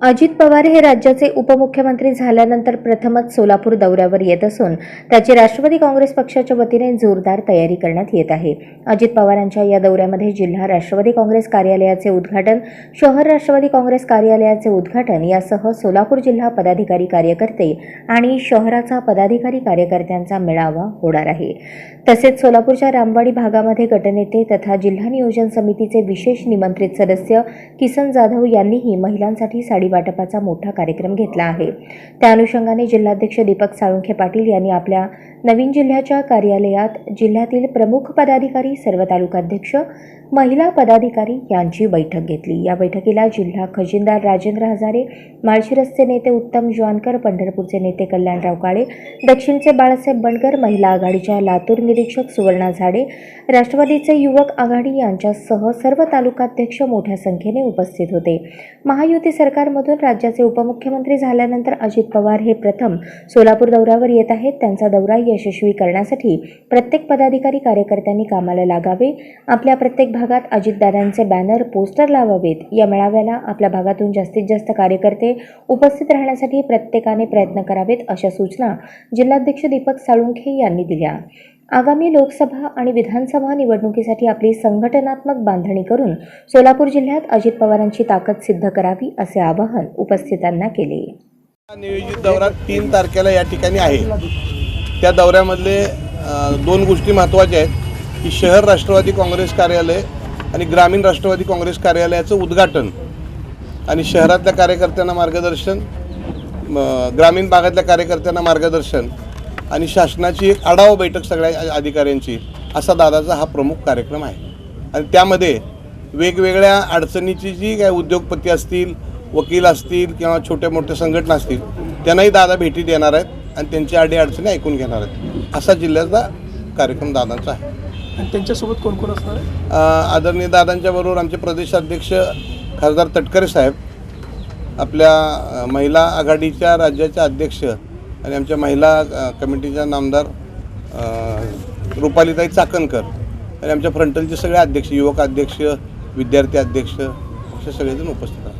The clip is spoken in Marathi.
अजित पवार हे राज्याचे उपमुख्यमंत्री झाल्यानंतर प्रथमच सोलापूर दौऱ्यावर येत असून त्याची राष्ट्रवादी काँग्रेस पक्षाच्या वतीने जोरदार तयारी करण्यात येत आहे. अजित पवारांच्या या दौऱ्यामध्ये जिल्हा राष्ट्रवादी काँग्रेस कार्यालयाचे उद्घाटन शहर राष्ट्रवादी काँग्रेस कार्यालयाचे उद्घाटन यासह सोलापूर जिल्हा पदाधिकारी कार्यकर्ते आणि शहराचा पदाधिकारी कार्यकर्त्यांचा मेळावा होणार आहे. तसेच सोलापूरच्या रामवाडी भागामध्ये गटनेते तथा जिल्हा नियोजन समितीचे विशेष निमंत्रित सदस्य किसन जाधव यांनीही महिलांसाठी साडी वाटपाचा मोठा कार्यक्रम घेतला आहे. त्या अनुषंगाने जिल्हाध्यक्ष दीपक साळुंखे पाटील यांनी आपल्या नवीन जिल्ह्याच्या कार्यालयात जिल्ह्यातील प्रमुख पदाधिकारी सर्व तालुकाध्यक्ष महिला पदाधिकारी यांची बैठक घेतली. या बैठकीला जिल्हा खजिनदार राजेंद्र हजारे माळशिरसचे नेते उत्तम जवानकर पंढरपूरचे नेते कल्याणराव काळे दक्षिणचे बाळासाहेब बनकर महिला आघाडीच्या लातूर निरीक्षक सुवर्णा झाडे राष्ट्रवादीचे युवक आघाडी यांच्यासह सर्व तालुकाध्यक्ष मोठ्या संख्येने उपस्थित होते. महायुती सरकारमधून राज्याचे उपमुख्यमंत्री झाल्यानंतर अजित पवार हे प्रथम सोलापूर दौऱ्यावर येत आहेत. त्यांचा दौरा यशस्वी करण्यासाठी प्रत्येक पदाधिकारी कार्यकर्त्यांनी कामाला लागावे. आपल्या प्रत्येक भागात अजितदादांचे बॅनर पोस्टर लावावेत. या मेळाव्याला आपल्या भागातून जास्तीत जास्त कार्यकर्ते उपस्थित राहण्यासाठी प्रत्येकाने प्रयत्न करावेत अशा सूचना जिल्हाध्यक्ष दीपक साळुंखे यांनी दिल्या. आगामी लोकसभा आणि विधानसभा निवडणुकीसाठी आपली संघटनात्मक बांधणी करून सोलापूर जिल्ह्यात अजित पवारांची ताकद सिद्ध करावी असे आवाहन उपस्थितांना केले. नियोजित दौरा तीन तारखेला या ठिकाणी आहे. त्या दौऱ्यामधले दोन गोष्टी महत्त्वाच्या आहेत. की शहर राष्ट्रवादी काँग्रेस कार्यालय आणि ग्रामीण राष्ट्रवादी काँग्रेस कार्यालयाचं उद्घाटन आणि शहरातल्या कार्यकर्त्यांना मार्गदर्शन ग्रामीण भागातल्या कार्यकर्त्यांना मार्गदर्शन आणि शासनाची एक आढावा बैठक सगळ्या अधिकाऱ्यांची असा दादाचा हा प्रमुख कार्यक्रम आहे. आणि त्यामध्ये वेगवेगळ्या अडचणीची जी काय उद्योगपती असतील वकील असतील किंवा छोट्या मोठ्या संघटना असतील त्यांनाही दादा भेटी देणार आहेत आणि त्यांची अडी अडचणी ऐकून घेणार आहेत असा जिल्ह्याचा कार्यक्रम दादांचा आहे. आणि त्यांच्यासोबत कोण कोण असणार आहे? आदरणीय दादांच्या बरोबर आमचे प्रदेशाध्यक्ष खासदार तटकरे साहेब आपल्या अ, महिला आघाडीच्या राज्याच्या अध्यक्ष आणि आमच्या महिला अ, कमिटीच्या नामदार अ, रुपालीताई चाकणकर आणि आमच्या फ्रंटलचे सगळे अध्यक्ष युवक अध्यक्ष विद्यार्थी अध्यक्ष असे सगळेजण उपस्थित आहेत.